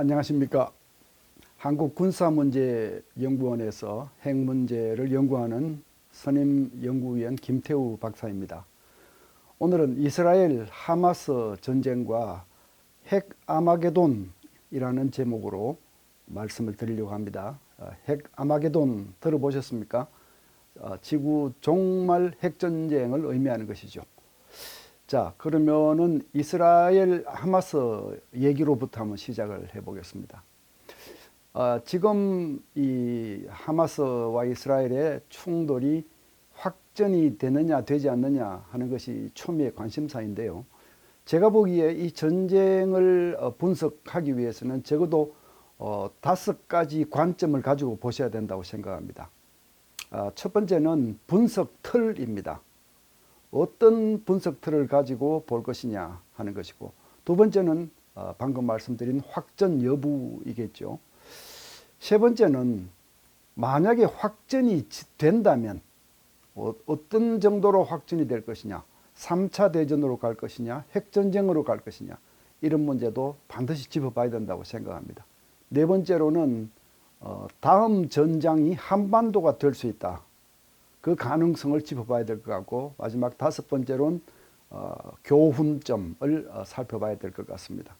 안녕하십니까. 한국군사문제연구원에서 핵문제를 연구하는 선임 연구위원 김태우 박사입니다. 오늘은 이스라엘 하마스 전쟁과 핵 아마게돈이라는 제목으로 말씀을 드리려고 합니다. 어, 핵 아마게돈 들어보셨습니까? 어, 지구 종말 핵전쟁을 의미하는 것이죠. 자, 그러면은 이스라엘 하마스 얘기로부터 한번 시작을 해보겠습니다. 어, 지금 이 하마스와 이스라엘의 충돌이 확전이 되느냐 되지 않느냐 하는 것이 초미의 관심사인데요. 제가 보기에 이 전쟁을 어, 분석하기 위해서는 적어도 어, 다섯 가지 관점을 가지고 보셔야 된다고 생각합니다. 아, 첫 번째는 분석 틀입니다. 어떤 분석 틀을 가지고 볼 것이냐 하는 것이고 두 번째는 어, 방금 말씀드린 확전 여부이겠죠. 세 번째는 만약에 확전이 지- 된다면 어, 어떤 정도로 확전이 될 것이냐 3차 대전으로 갈 것이냐 핵전쟁으로 갈 것이냐 이런 문제도 반드시 짚어봐야 된다고 생각합니다. 네 번째로는 어, 다음 전장이 한반도가 될 수 있다. 그 가능성을 짚어봐야 될 것 같고 마지막 다섯 번째로는 어, 교훈점을 어, 살펴봐야 될 것 같습니다.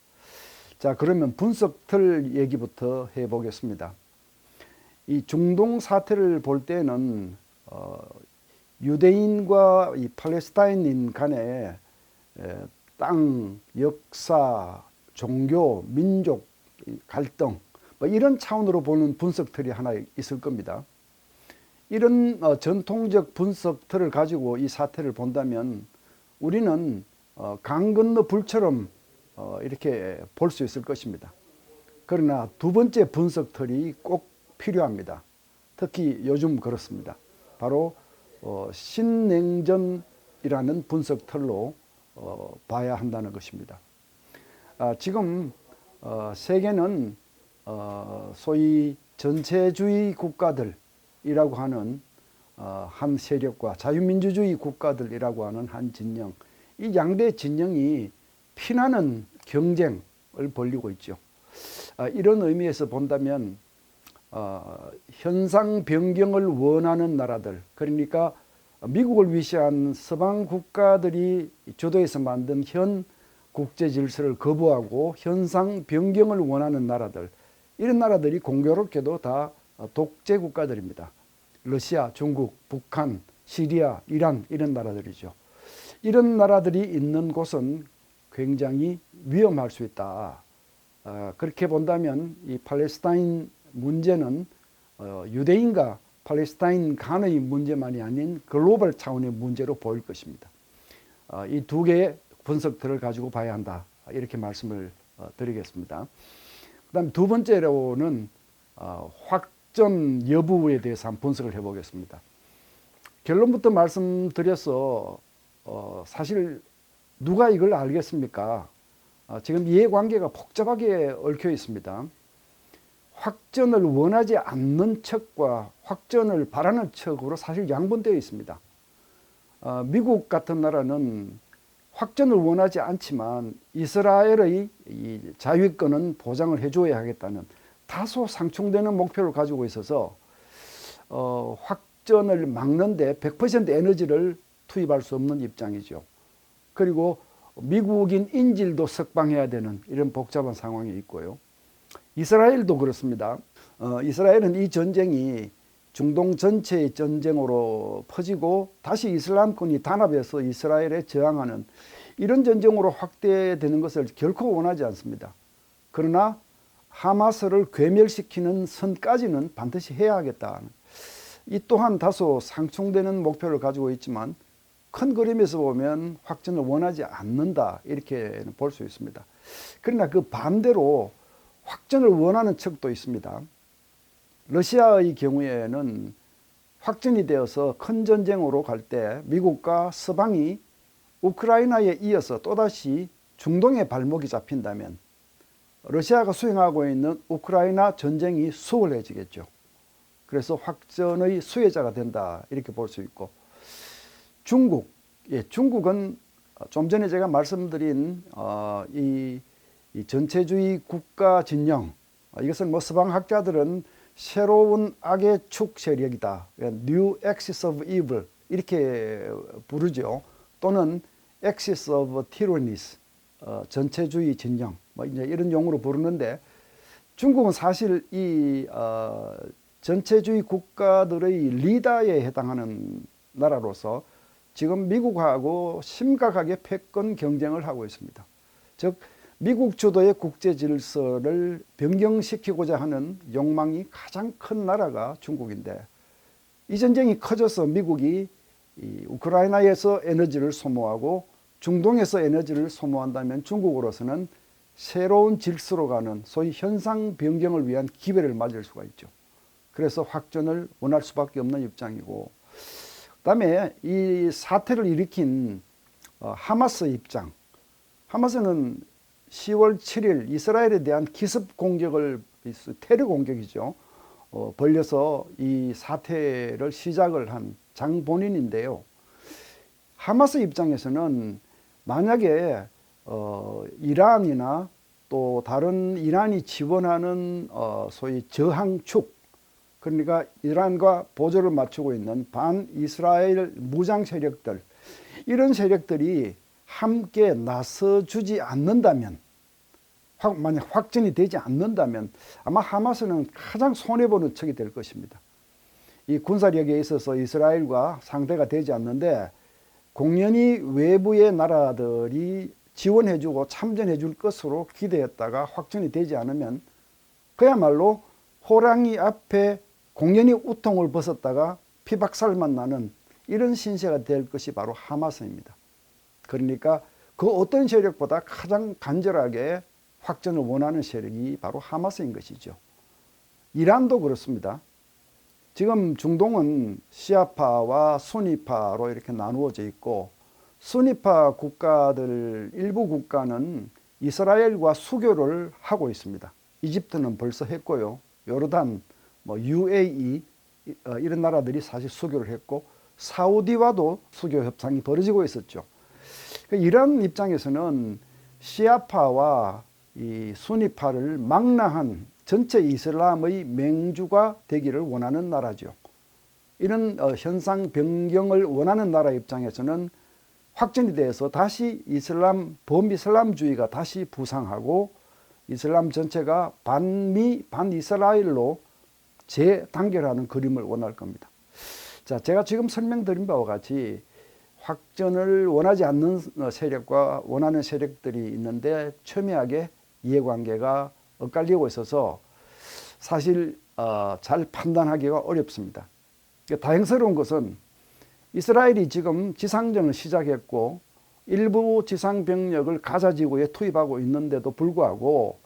자 그러면 분석 틀 얘기부터 해보겠습니다. 이 중동 사태를 볼 때는 어, 유대인과 이 팔레스타인인 간의 에, 땅, 역사, 종교, 민족 이 갈등 뭐 이런 차원으로 보는 분석 틀이 하나 있을 겁니다. 이런 어, 전통적 분석 틀을 가지고 이 사태를 본다면 우리는 어, 강 건너 불처럼 어, 이렇게 볼 수 있을 것입니다. 그러나 두 번째 분석 틀이 꼭 필요합니다. 특히 요즘 그렇습니다. 바로 어, 신냉전이라는 분석 틀로 어, 봐야 한다는 것입니다. 아, 지금 어, 세계는 어, 소위 전체주의 국가들 이라고 하는 어, 한 세력과 자유민주주의 국가들이라고 하는 한 진영, 이 양대 진영이 피나는 경쟁을 벌이고 있죠. 아, 이런 의미에서 본다면 어, 현상 변경을 원하는 나라들, 그러니까 미국을 위시한 서방 국가들이 주도해서 만든 현 국제 질서를 거부하고 현상 변경을 원하는 나라들, 이런 나라들이 공교롭게도 다 독재 국가들입니다. 러시아, 중국, 북한, 시리아, 이란 이런 나라들이죠. 이런 나라들이 있는 곳은 굉장히 위험할 수 있다. 어, 그렇게 본다면 이 팔레스타인 문제는 어, 유대인과 팔레스타인 간의 문제만이 아닌 글로벌 차원의 문제로 보일 것입니다. 어, 이두 개의 분석들을 가지고 봐야 한다. 이렇게 말씀을 어, 드리겠습니다. 그 다음 두 번째로는 어, 확전 여부에 대해서 한번 분석을 해보겠습니다. 결론부터 말씀드려서 어, 사실 누가 이걸 알겠습니까? 어, 지금 이해관계가 복잡하게 얽혀 있습니다. 확전을 원하지 않는 척과 확전을 바라는 척으로 사실 양분되어 있습니다. 어, 미국 같은 나라는 확전을 원하지 않지만 이스라엘의 이 자유권은 보장을 해줘야 하겠다는 다소 상충되는 목표를 가지고 있어서 어, 확전을 막는데 100% 에너지를 투입할 수 없는 입장이죠. 그리고 미국인 인질도 석방해야 되는 이런 복잡한 상황이 있고요. 이스라엘도 그렇습니다. 어, 이스라엘은 이 전쟁이 중동 전체의 전쟁으로 퍼지고 다시 이슬람권이 단합해서 이스라엘에 저항하는 이런 전쟁으로 확대되는 것을 결코 원하지 않습니다. 그러나 하마스를 괴멸시키는 선까지는 반드시 해야 하겠다. 이 또한 다소 상충되는 목표를 가지고 있지만 큰 그림에서 보면 확전을 원하지 않는다 이렇게 볼 수 있습니다. 그러나 그 반대로 확전을 원하는 척도 있습니다. 러시아의 경우에는 확전이 되어서 큰 전쟁으로 갈 때 미국과 서방이 우크라이나에 이어서 또다시 중동에 발목이 잡힌다면 러시아가 수행하고 있는 우크라이나 전쟁이 수월해지겠죠. 그래서 확전의 수혜자가 된다 이렇게 볼 수 있고 중국, 예, 중국은 좀 전에 제가 말씀드린 어, 이 이 전체주의 국가 진영 어, 이것을 뭐 서방 학자들은 새로운 악의 축 세력이다. New Axis of Evil 이렇게 부르죠. 또는 Axis of Tyrannies 어, 전체주의 진영 뭐 이제 이런 용어로 부르는데 중국은 사실 이 어, 전체주의 국가들의 리더에 해당하는 나라로서 지금 미국하고 심각하게 패권 경쟁을 하고 있습니다. 즉 미국 주도의 국제 질서를 변경시키고자 하는 욕망이 가장 큰 나라가 중국인데 이 전쟁이 커져서 미국이 이 우크라이나에서 에너지를 소모하고 중동에서 에너지를 소모한다면 중국으로서는 새로운 질서로 가는 소위 현상 변경을 위한 기회를 맞을 수가 있죠. 그래서 확전을 원할 수밖에 없는 입장이고 그 다음에 이 사태를 일으킨 어, 하마스 입장. 하마스는 10월 7일 이스라엘에 대한 기습 공격을 테러 공격이죠. 어, 벌려서 이 사태를 시작을 한 장본인인데요. 하마스 입장에서는 만약에 어, 이란이나 또 다른 이란이 지원하는 어, 소위 저항축 그러니까 이란과 보조를 맞추고 있는 반 이스라엘 무장 세력들 이런 세력들이 함께 나서주지 않는다면 확, 만약 확전이 되지 않는다면 아마 하마스는 가장 손해보는 척이 될 것입니다. 이 군사력에 있어서 이스라엘과 상대가 되지 않는데 공연히 외부의 나라들이 지원해주고 참전해줄 것으로 기대했다가 확전이 되지 않으면 그야말로 호랑이 앞에 공연히 우통을 벗었다가 피박살만 나는 이런 신세가 될 것이 바로 하마스입니다. 그러니까 그 어떤 세력보다 가장 간절하게 확전을 원하는 세력이 바로 하마스인 것이죠. 이란도 그렇습니다. 지금 중동은 시아파와 수니파로 이렇게 나누어져 있고 수니파 국가들 일부 국가는 이스라엘과 수교를 하고 있습니다. 이집트는 벌써 했고요. 요르단, 뭐 UAE 어, 이런 나라들이 사실 수교를 했고 사우디와도 수교 협상이 벌어지고 있었죠. 그 이란 입장에서는 시아파와 이 수니파를 망라한 전체 이슬람의 맹주가 되기를 원하는 나라죠. 이런 어, 현상 변경을 원하는 나라 입장에서는 확전이 돼서 다시 이슬람 범이슬람주의가 다시 부상하고 이슬람 전체가 반미 반이스라엘로 재단결하는 그림을 원할 겁니다. 자, 제가 지금 설명드린 바와 같이 확전을 원하지 않는 세력과 원하는 세력들이 있는데 첨예하게 이해관계가 엇갈리고 있어서 사실 어, 잘 판단하기가 어렵습니다. 그러니까 다행스러운 것은 이스라엘이 지금 지상전을 시작했고 일부 지상 병력을 가자 지구에 투입하고 있는데도 불구하고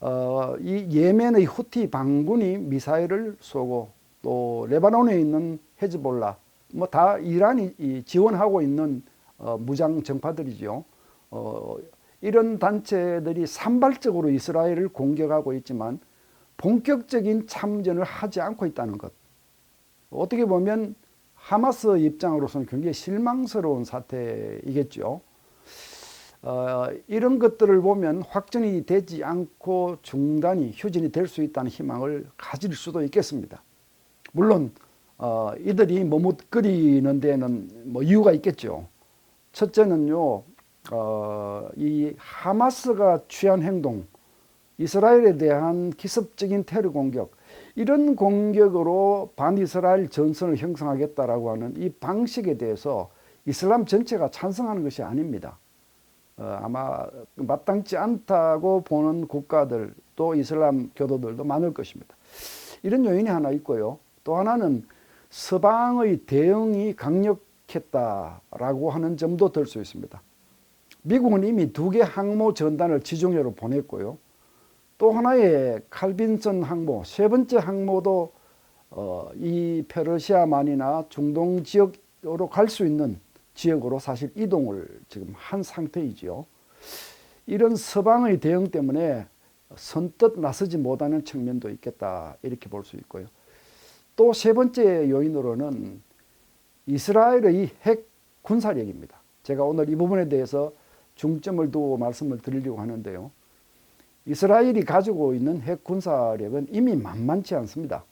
어, 이 예멘의 후티 반군이 미사일을 쏘고 또 레바논에 있는 헤즈볼라 뭐 다 이란이 지원하고 있는 어, 무장 정파들이죠. 어, 이런 단체들이 산발적으로 이스라엘을 공격하고 있지만 본격적인 참전을 하지 않고 있다는 것. 어떻게 보면 하마스 입장으로서는 굉장히 실망스러운 사태이겠죠. 어, 이런 것들을 보면 확전이 되지 않고 중단이 휴전이 될 수 있다는 희망을 가질 수도 있겠습니다. 물론 어, 이들이 머뭇거리는 데는 뭐 이유가 있겠죠. 첫째는요, 어, 이 하마스가 취한 행동, 이스라엘에 대한 기습적인 테러 공격, 이런 공격으로 반이스라엘 전선을 형성하겠다라고 하는 이 방식에 대해서 이슬람 전체가 찬성하는 것이 아닙니다. 어, 아마 마땅치 않다고 보는 국가들 또 이슬람 교도들도 많을 것입니다. 이런 요인이 하나 있고요. 또 하나는 서방의 대응이 강력했다라고 하는 점도 들 수 있습니다. 미국은 이미 두 개 항모 전단을 지중해로 보냈고요. 또 하나의 칼빈슨 항모, 세 번째 항모도 어, 이 페르시아만이나 중동 지역으로 갈 수 있는 지역으로 사실 이동을 지금 한 상태이지요. 이런 서방의 대응 때문에 선뜻 나서지 못하는 측면도 있겠다 이렇게 볼 수 있고요. 또 세 번째 요인으로는 이스라엘의 핵 군사력입니다. 제가 오늘 이 부분에 대해서 중점을 두고 말씀을 드리려고 하는데요. 이스라엘이 가지고 있는 핵 군사력은 이미 만만치 않습니다.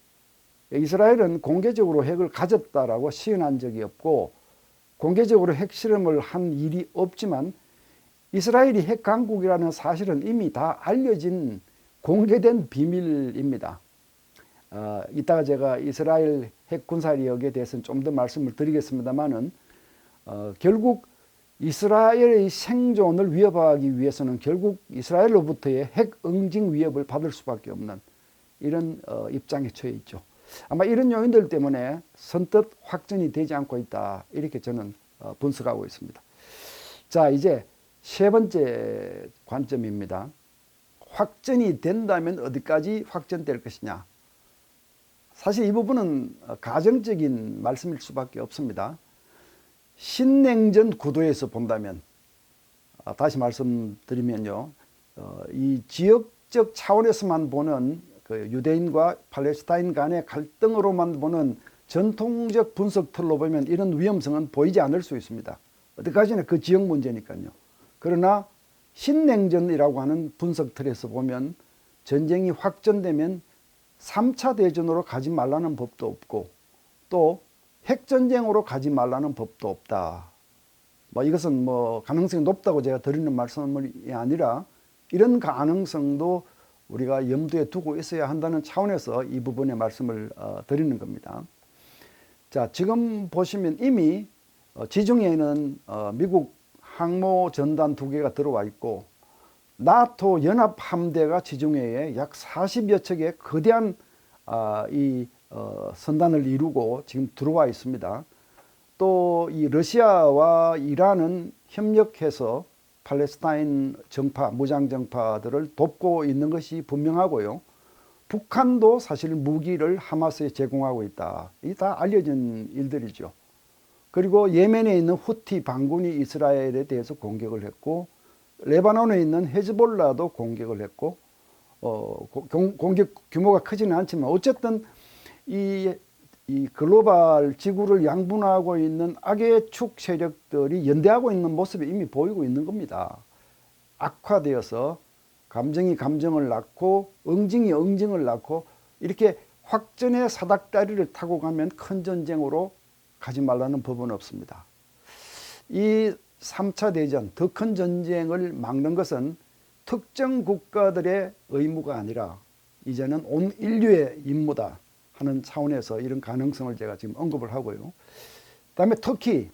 이스라엘은 공개적으로 핵을 가졌다라고 시인한 적이 없고 공개적으로 핵 실험을 한 일이 없지만 이스라엘이 핵 강국이라는 사실은 이미 다 알려진 공개된 비밀입니다. 어, 이따가 제가 이스라엘 핵 군사력에 대해서는 좀 더 말씀을 드리겠습니다만은 어, 결국 이스라엘의 생존을 위협하기 위해서는 결국 이스라엘로부터의 핵 응징 위협을 받을 수밖에 없는 이런 어, 입장에 처해 있죠. 아마 이런 요인들 때문에 선뜻 확전이 되지 않고 있다 이렇게 저는 어, 분석하고 있습니다. 자 이제 세 번째 관점입니다. 확전이 된다면 어디까지 확전될 것이냐? 사실 이 부분은 어, 가정적인 말씀일 수밖에 없습니다. 신냉전 구도에서 본다면 아, 다시 말씀드리면요, 어, 이 지역적 차원에서만 보는 그 유대인과 팔레스타인 간의 갈등으로만 보는 전통적 분석 틀로 보면 이런 위험성은 보이지 않을 수 있습니다. 어디까지나 그 지역 문제니까요. 그러나 신냉전이라고 하는 분석 틀에서 보면 전쟁이 확전되면 3차 대전으로 가지 말라는 법도 없고 또 핵전쟁으로 가지 말라는 법도 없다. 뭐 이것은 뭐 가능성이 높다고 제가 드리는 말씀이 아니라 이런 가능성도 우리가 염두에 두고 있어야 한다는 차원에서 이 부분의 말씀을 어, 드리는 겁니다. 자, 지금 보시면 이미 어, 지중해에는 어, 미국 항모 전단 두 개가 들어와 있고 나토 연합 함대가 지중해에 약 40여 척의 거대한 아, 이 어, 선단을 이루고 지금 들어와 있습니다. 또 이 러시아와 이란은 협력해서 팔레스타인 정파, 무장 정파들을 돕고 있는 것이 분명하고요. 북한도 사실 무기를 하마스에 제공하고 있다. 이 다 알려진 일들이죠. 그리고 예멘에 있는 후티 반군이 이스라엘에 대해서 공격을 했고 레바논에 있는 헤즈볼라도 공격을 했고 어, 공, 공격 규모가 크지는 않지만 어쨌든 이, 이 글로벌 지구를 양분하고 있는 악의 축 세력들이 연대하고 있는 모습이 이미 보이고 있는 겁니다. 악화되어서 감정이 감정을 낳고 응징이 응징을 낳고 이렇게 확전의 사닥다리를 타고 가면 큰 전쟁으로 가지 말라는 법은 없습니다. 이 3차 대전, 더 큰 전쟁을 막는 것은 특정 국가들의 의무가 아니라 이제는 온 인류의 임무다 하는 차원에서 이런 가능성을 제가 지금 언급을 하고요. 그다음에 특히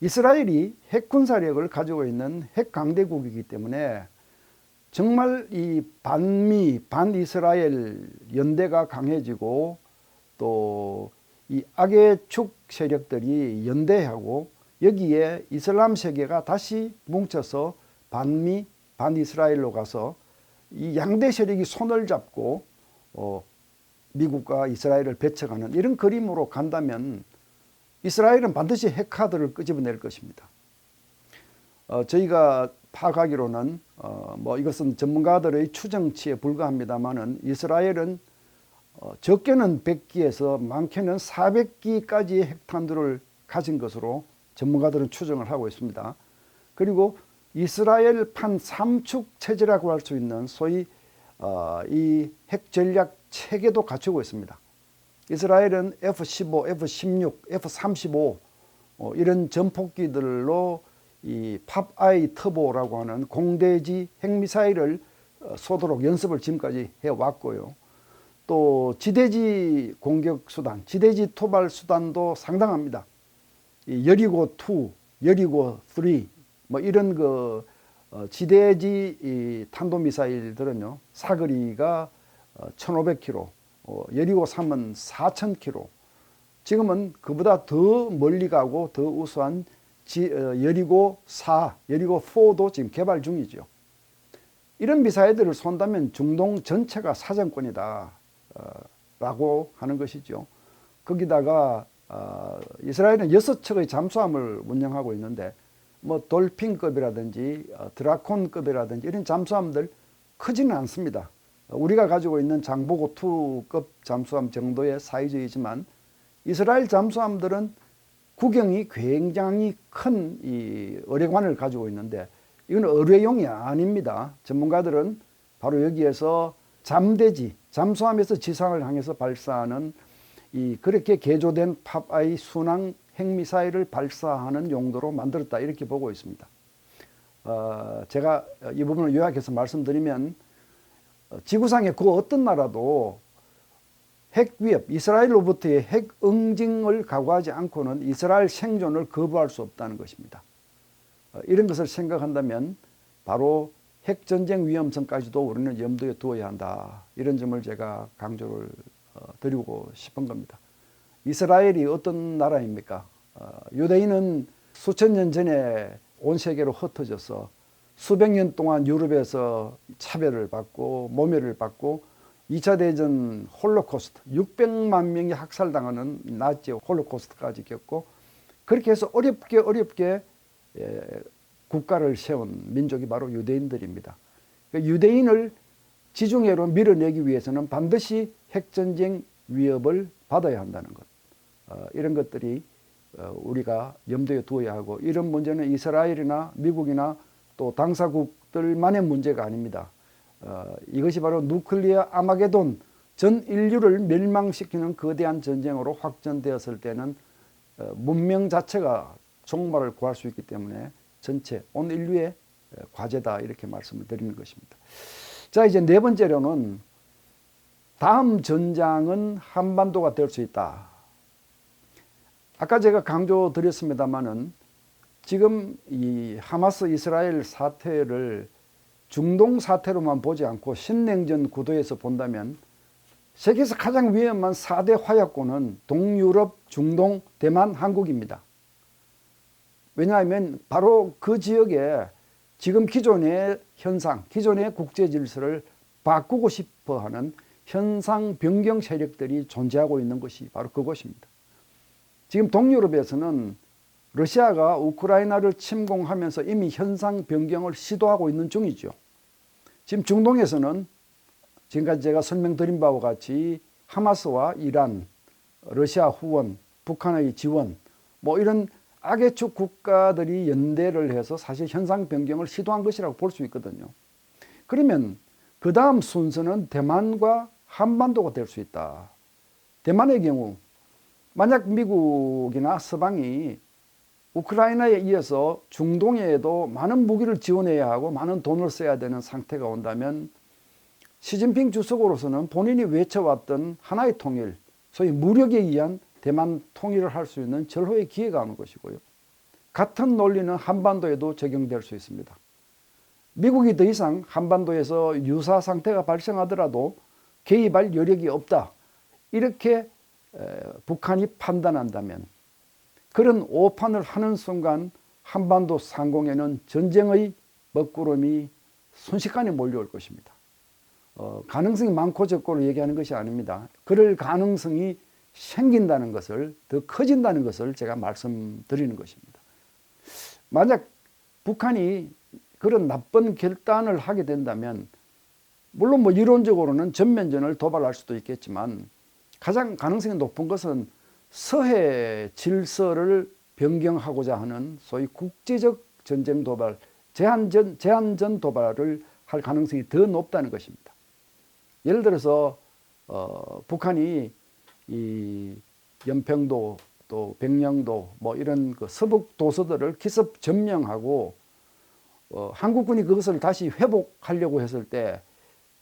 이스라엘이 핵 군사력을 가지고 있는 핵 강대국이기 때문에 정말 이 반미 반이스라엘 연대가 강해지고 또 이 악의 축 세력들이 연대하고 여기에 이슬람 세계가 다시 뭉쳐서 반미 반이스라엘로 가서 이 양대 세력이 손을 잡고 어 미국과 이스라엘을 배척하는 이런 그림으로 간다면 이스라엘은 반드시 핵카드를 끄집어낼 것입니다. 어, 저희가 파악하기로는 어, 뭐 이것은 전문가들의 추정치에 불과합니다만은 이스라엘은 어, 적게는 100기에서 많게는 400기까지의 핵탄두를 가진 것으로 전문가들은 추정을 하고 있습니다. 그리고 이스라엘판 삼축 체제라고 할 수 있는 소위 어, 이 핵 전략 체계도 갖추고 있습니다. 이스라엘은 F-15, F-16, F-35 어, 이런 전폭기들로 이 팝아이 터보라고 하는 공대지 핵미사일을 어, 쏘도록 연습을 지금까지 해왔고요. 또 지대지 공격 수단, 지대지 토발 수단도 상당합니다. 이 여리고 2, 여리고 3, 뭐 이런 그 어, 지대지 이 탄도미사일들은요 사거리가 어, 1,500km, 어, 여리고 3은 4,000km. 지금은 그보다 더 멀리 가고 더 우수한 지, 어, 여리고 4, 여리고 4도 지금 개발 중이죠. 이런 미사일들을 쏜다면 중동 전체가 사정권이다. 어, 라고 하는 것이죠. 거기다가 어, 이스라엘은 여섯 척의 잠수함을 운영하고 있는데 뭐 돌핀급이라든지 어, 드라콘급이라든지 이런 잠수함들 크지는 않습니다. 우리가 가지고 있는 장보고 2급 잠수함 정도의 사이즈이지만 이스라엘 잠수함들은 구경이 굉장히 큰 이 어뢰관을 가지고 있는데 이건 어뢰용이 아닙니다. 전문가들은 바로 여기에서 잠대지, 잠수함에서 지상을 향해서 발사하는 이 그렇게 개조된 팝아이 순항 핵미사일을 발사하는 용도로 만들었다 이렇게 보고 있습니다. 어, 제가 이 부분을 요약해서 말씀드리면 어, 지구상의 그 어떤 나라도 핵 위협, 이스라엘로부터의 핵 응징을 각오하지 않고는 이스라엘 생존을 거부할 수 없다는 것입니다. 어, 이런 것을 생각한다면 바로 핵 전쟁 위험성까지도 우리는 염두에 두어야 한다. 이런 점을 제가 강조를 어, 드리고 싶은 겁니다. 이스라엘이 어떤 나라입니까? 어, 유대인은 수천 년 전에 온 세계로 흩어져서 수백 년 동안 유럽에서 차별을 받고 모멸을 받고 2차 대전 홀로코스트 600만 명이 학살당하는 나치 홀로코스트까지 겪고 그렇게 해서 어렵게 어렵게 예, 국가를 세운 민족이 바로 유대인들입니다. 그러니까 유대인을 지중해로 밀어내기 위해서는 반드시 핵전쟁 위협을 받아야 한다는 것. 어, 이런 것들이 어, 우리가 염두에 두어야 하고 이런 문제는 이스라엘이나 미국이나 또 당사국들만의 문제가 아닙니다. 어, 이것이 바로 누클리어 아마게돈 전 인류를 멸망시키는 거대한 전쟁으로 확전되었을 때는 어, 문명 자체가 종말을 구할 수 있기 때문에 전체 온 인류의 어, 과제다 이렇게 말씀을 드리는 것입니다. 자 이제 네 번째로는 다음 전장은 한반도가 될 수 있다. 아까 제가 강조 드렸습니다마는 지금 이 하마스 이스라엘 사태를 중동 사태로만 보지 않고 신냉전 구도에서 본다면 세계에서 가장 위험한 4대 화약고는 동유럽, 중동, 대만, 한국입니다. 왜냐하면 바로 그 지역에 지금 기존의 현상, 기존의 국제 질서를 바꾸고 싶어 하는 현상 변경 세력들이 존재하고 있는 것이 바로 그곳입니다. 지금 동유럽에서는 러시아가 우크라이나를 침공하면서 이미 현상 변경을 시도하고 있는 중이죠. 지금 중동에서는 지금까지 제가 설명드린 바와 같이 하마스와 이란, 러시아 후원, 북한의 지원, 뭐 이런 악의 축 국가들이 연대를 해서 사실 현상 변경을 시도한 것이라고 볼 수 있거든요. 그러면 그 다음 순서는 대만과 한반도가 될 수 있다. 대만의 경우 만약 미국이나 서방이 우크라이나에 이어서 중동에도 많은 무기를 지원해야 하고 많은 돈을 써야 되는 상태가 온다면 시진핑 주석으로서는 본인이 외쳐왔던 하나의 통일, 소위 무력에 의한 대만 통일을 할 수 있는 절호의 기회가 오는 것이고요. 같은 논리는 한반도에도 적용될 수 있습니다. 미국이 더 이상 한반도에서 유사 상태가 발생하더라도 개입할 여력이 없다. 이렇게 북한이 판단한다면 그런 오판을 하는 순간 한반도 상공에는 전쟁의 먹구름이 순식간에 몰려올 것입니다. 어, 가능성이 많고 적고로 얘기하는 것이 아닙니다. 그럴 가능성이 생긴다는 것을 더 커진다는 것을 제가 말씀드리는 것입니다. 만약 북한이 그런 나쁜 결단을 하게 된다면 물론 뭐 이론적으로는 전면전을 도발할 수도 있겠지만 가장 가능성이 높은 것은 서해 질서를 변경하고자 하는 소위 국제적 전쟁 도발, 제한전, 제한전 도발을 할 가능성이 더 높다는 것입니다. 예를 들어서 어, 북한이 이 연평도 또 백령도 뭐 이런 그 서북 도서들을 기습 점령하고 어, 한국군이 그것을 다시 회복하려고 했을 때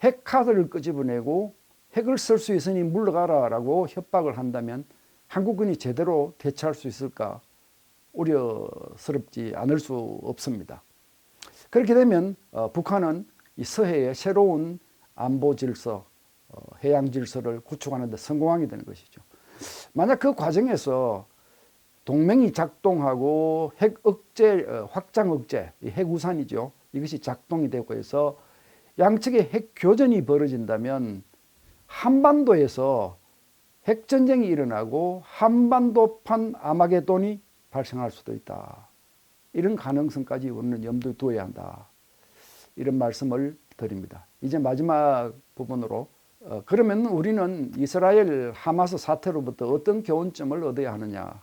핵카드를 끄집어내고 핵을 쓸 수 있으니 물러가라라고 협박을 한다면 한국군이 제대로 대처할 수 있을까 우려스럽지 않을 수 없습니다. 그렇게 되면 어, 북한은 이 서해의 새로운 안보 질서, 어, 해양 질서를 구축하는 데 성공하게 되는 것이죠. 만약 그 과정에서 동맹이 작동하고 핵 억제, 어, 확장 억제, 핵 우산이죠. 이것이 작동이 되고 해서 양측의 핵 교전이 벌어진다면 한반도에서 핵 전쟁이 일어나고 한반도판 아마게돈이 발생할 수도 있다. 이런 가능성까지 우리는 염두에 두어야 한다. 이런 말씀을 드립니다. 이제 마지막 부분으로 어, 그러면 우리는 이스라엘 하마스 사태로부터 어떤 교훈점을 얻어야 하느냐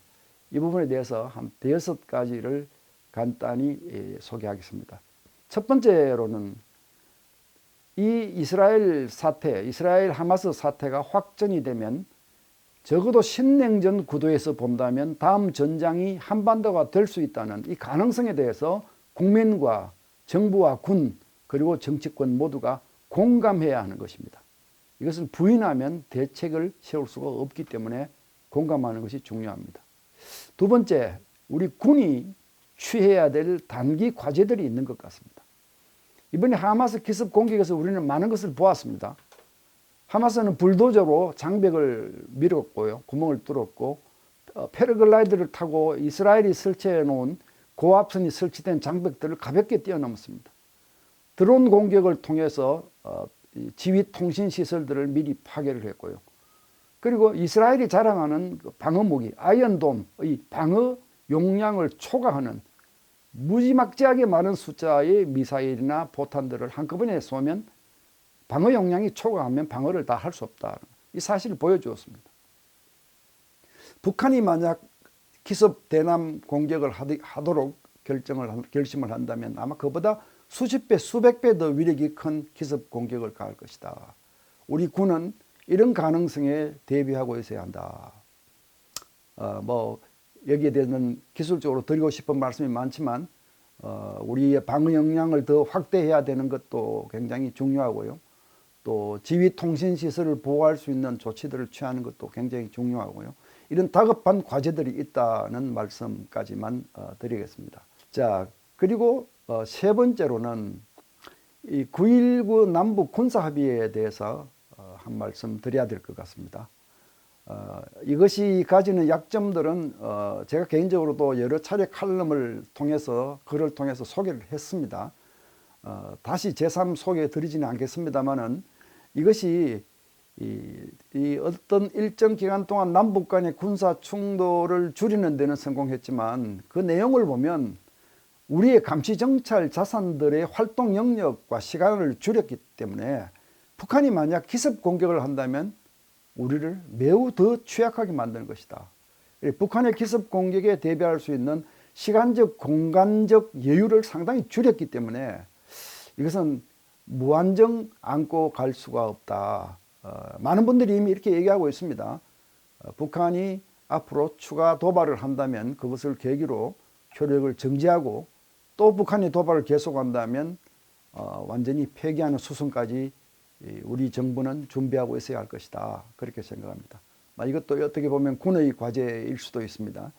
이 부분에 대해서 한 대여섯 가지를 간단히 예, 소개하겠습니다. 첫 번째로는 이 이스라엘 사태, 이스라엘 하마스 사태가 확전이 되면 적어도 신냉전 구도에서 본다면 다음 전장이 한반도가 될 수 있다는 이 가능성에 대해서 국민과 정부와 군 그리고 정치권 모두가 공감해야 하는 것입니다. 이것을 부인하면 대책을 세울 수가 없기 때문에 공감하는 것이 중요합니다. 두 번째, 우리 군이 취해야 될 단기 과제들이 있는 것 같습니다. 이번에 하마스 기습 공격에서 우리는 많은 것을 보았습니다. 하마스는 불도저로 장벽을 밀었고요. 구멍을 뚫었고 어, 패러글라이드를 타고 이스라엘이 설치해 놓은 고압선이 설치된 장벽들을 가볍게 뛰어넘었습니다. 드론 공격을 통해서 어, 지휘 통신 시설들을 미리 파괴를 했고요. 그리고 이스라엘이 자랑하는 그 방어 무기 아이언돔의 방어 용량을 초과하는 무지막지하게 많은 숫자의 미사일이나 포탄들을 한꺼번에 쏘면 방어 용량이 초과하면 방어를 다 할 수 없다. 이 사실을 보여주었습니다. 북한이 만약 기습 대남 공격을 하도록 결정을 결심을 한다면 아마 그보다 수십 배, 수백 배 더 위력이 큰 기습 공격을 가할 것이다. 우리 군은 이런 가능성에 대비하고 있어야 한다. 어, 뭐 여기에 대해서는 기술적으로 드리고 싶은 말씀이 많지만 어, 우리의 방어 역량을 더 확대해야 되는 것도 굉장히 중요하고요. 또 지휘 통신 시설을 보호할 수 있는 조치들을 취하는 것도 굉장히 중요하고요. 이런 다급한 과제들이 있다는 말씀까지만 어, 드리겠습니다. 자, 그리고 어, 세 번째로는 이 9.19 남북 군사 합의에 대해서 어, 한 말씀 드려야 될 것 같습니다. 어, 이것이 가지는 약점들은 어, 제가 개인적으로도 여러 차례 칼럼을 통해서 글을 통해서 소개를 했습니다. 어, 다시 제3 소개해 드리지는 않겠습니다만은 이것이 이, 이 어떤 일정 기간 동안 남북 간의 군사 충돌을 줄이는 데는 성공했지만 그 내용을 보면 우리의 감시 정찰 자산들의 활동 영역과 시간을 줄였기 때문에 북한이 만약 기습 공격을 한다면 우리를 매우 더 취약하게 만드는 것이다. 북한의 기습 공격에 대비할 수 있는 시간적, 공간적 여유를 상당히 줄였기 때문에 이것은 무한정 안고 갈 수가 없다. 어, 많은 분들이 이미 이렇게 얘기하고 있습니다. 어, 북한이 앞으로 추가 도발을 한다면 그것을 계기로 효력을 정지하고 또 북한이 도발을 계속한다면 어, 완전히 폐기하는 수순까지 우리 정부는 준비하고 있어야 할 것이다. 그렇게 생각합니다. 이것도 어떻게 보면 군의 과제일 수도 있습니다.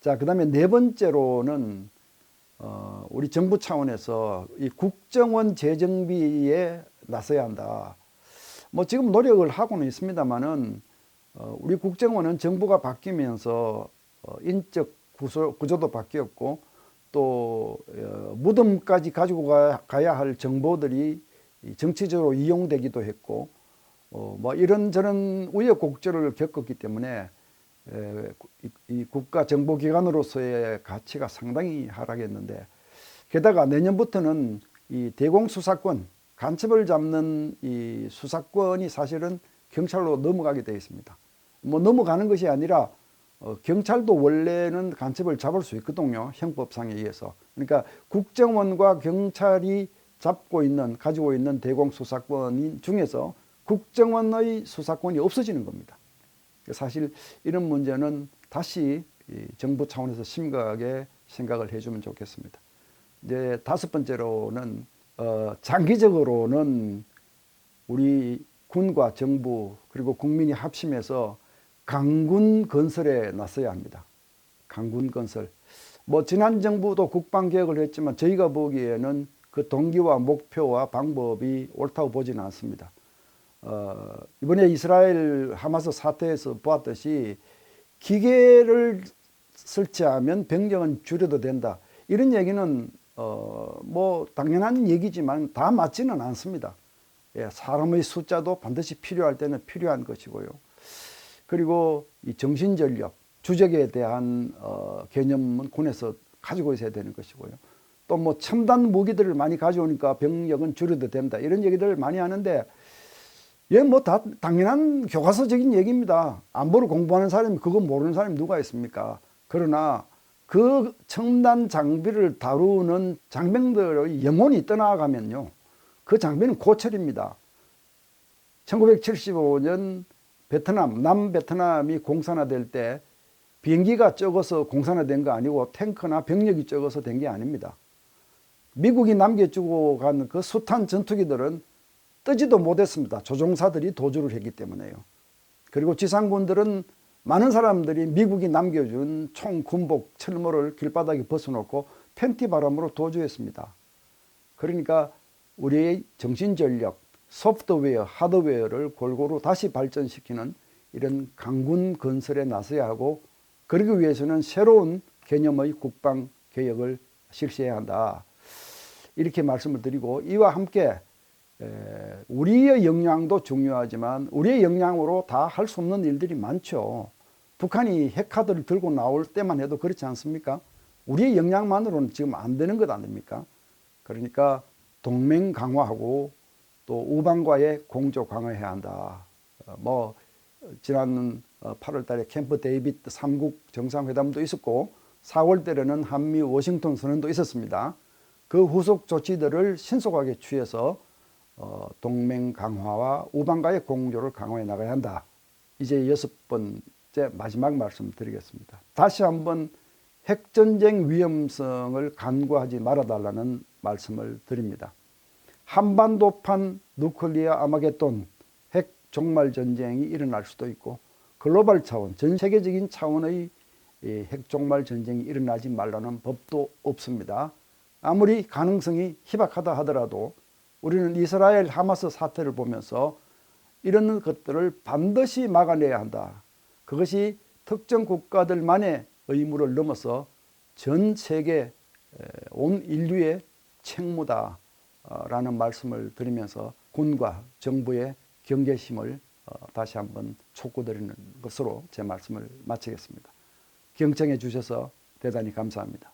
자, 그 다음에 네 번째로는 어, 우리 정부 차원에서 이 국정원 재정비에 나서야 한다. 뭐 지금 노력을 하고는 있습니다만은 어, 우리 국정원은 정부가 바뀌면서 어, 인적 구조, 구조도 바뀌었고 또 어, 무덤까지 가지고 가, 가야 할 정보들이 정치적으로 이용되기도 했고 어, 뭐 이런저런 우여곡절을 겪었기 때문에 에, 이, 이 국가 정보기관으로서의 가치가 상당히 하락했는데 게다가 내년부터는 이 대공수사권 간첩을 잡는 이 수사권이 사실은 경찰로 넘어가게 되어 있습니다. 뭐 넘어가는 것이 아니라 어, 경찰도 원래는 간첩을 잡을 수 있거든요. 형법상에 의해서. 그러니까 국정원과 경찰이 잡고 있는 가지고 있는 대공수사권 중에서 국정원의 수사권이 없어지는 겁니다. 사실 이런 문제는 다시 정부 차원에서 심각하게 생각을 해주면 좋겠습니다. 이제 다섯 번째로는 어, 장기적으로는 우리 군과 정부 그리고 국민이 합심해서 강군 건설에 나서야 합니다. 강군 건설. 뭐 지난 정부도 국방 개혁을 했지만 저희가 보기에는 그 동기와 목표와 방법이 옳다고 보지는 않습니다. 어, 이번에 이스라엘 하마스 사태에서 보았듯이 기계를 설치하면 병력은 줄여도 된다. 이런 얘기는 어, 뭐 당연한 얘기지만 다 맞지는 않습니다. 예, 사람의 숫자도 반드시 필요할 때는 필요한 것이고요. 그리고 이 정신전력, 주적에 대한 어, 개념은 군에서 가지고 있어야 되는 것이고요. 또 뭐 첨단 무기들을 많이 가져오니까 병력은 줄여도 된다. 이런 얘기들을 많이 하는데 예, 뭐 다 당연한 교과서적인 얘기입니다. 안보를 공부하는 사람이 그거 모르는 사람이 누가 있습니까? 그러나 그 첨단 장비를 다루는 장병들의 영혼이 떠나가면요. 그 장면은 고철입니다. 1975년 베트남, 남베트남이 공산화될 때 비행기가 적어서 공산화된 거 아니고 탱크나 병력이 적어서 된 게 아닙니다. 미국이 남겨주고 간그 숱한 전투기들은 뜨지도 못했습니다. 조종사들이 도주를 했기 때문에요. 그리고 지상군들은 많은 사람들이 미국이 남겨준 총, 군복, 철모를 길바닥에 벗어놓고 팬티 바람으로 도주했습니다. 그러니까 우리의 정신 전력, 소프트웨어, 하드웨어를 골고루 다시 발전시키는 이런 강군 건설에 나서야 하고 그러기 위해서는 새로운 개념의 국방 개혁을 실시해야 한다. 이렇게 말씀을 드리고 이와 함께 에, 우리의 역량도 중요하지만 우리의 역량으로 다 할 수 없는 일들이 많죠. 북한이 핵카드를 들고 나올 때만 해도 그렇지 않습니까? 우리의 역량만으로는 지금 안 되는 것 아닙니까? 그러니까 동맹 강화하고 또 우방과의 공조 강화해야 한다. 어, 뭐 지난 8월 달에 캠프 데이비드 삼국 정상회담도 있었고 4월 달에는 한미 워싱턴 선언도 있었습니다. 그 후속 조치들을 신속하게 취해서 어, 동맹 강화와 우방과의 공조를 강화해 나가야 한다. 이제 여섯 번째 마지막 말씀 드리겠습니다. 다시 한번 핵전쟁 위험성을 간과하지 말아달라는 말씀을 드립니다. 한반도판 누클리어 아마겟돈 핵 종말 전쟁이 일어날 수도 있고 글로벌 차원, 전 세계적인 차원의 핵 종말 전쟁이 일어나지 말라는 법도 없습니다. 아무리 가능성이 희박하다 하더라도 우리는 이스라엘 하마스 사태를 보면서 이런 것들을 반드시 막아내야 한다. 그것이 특정 국가들만의 의무를 넘어서 전 세계 온 인류의 책무다라는 말씀을 드리면서 군과 정부의 경계심을 어, 다시 한번 촉구드리는 것으로 제 말씀을 마치겠습니다. 경청해 주셔서 대단히 감사합니다.